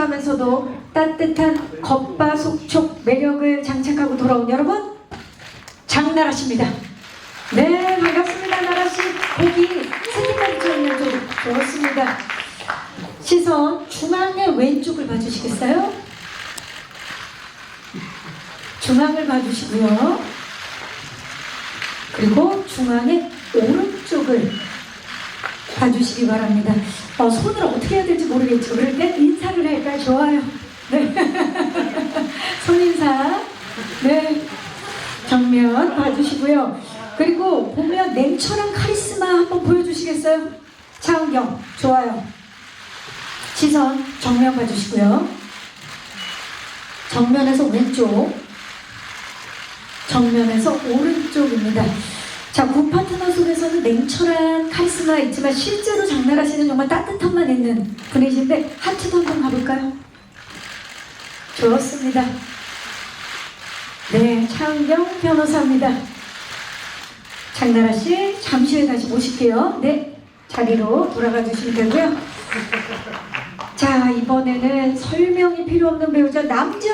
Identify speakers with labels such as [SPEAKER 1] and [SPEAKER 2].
[SPEAKER 1] 진솔하면서도 따뜻한 겉바 속촉 매력을 장착하고 돌아온 여러분 장나라씨입니다. 네 반갑습니다 나라씨 보기 색깔 좋으면 좀 좋습니다. 시선 중앙의 왼쪽을 봐주시겠어요? 중앙을 봐주시고요. 그리고 중앙의 오른쪽을 봐주시기 바랍니다. 어, 손을 어떻게 해야 될지 모르겠죠. 그럴 때 좋아요. 네. 손 인사. 네. 정면 봐주시고요. 그리고 보면 냉철한 카리스마 한번 보여주시겠어요? 차은경 좋아요. 시선 정면 봐주시고요. 정면에서 왼쪽, 정면에서 오른쪽입니다. 자, 군 파트너 속에 냉철한 카리스마 있지만 실제로 장나라씨는 정말 따뜻함만 있는 분이신데 하트도 한번 가볼까요? 좋습니다. 네, 차은경 변호사입니다. 장나라 씨 잠시 후에 다시 모실게요. 네, 자리로 돌아가 주시면 되고요. 자, 이번에는 설명이 필요 없는 배우자 남지현 씨.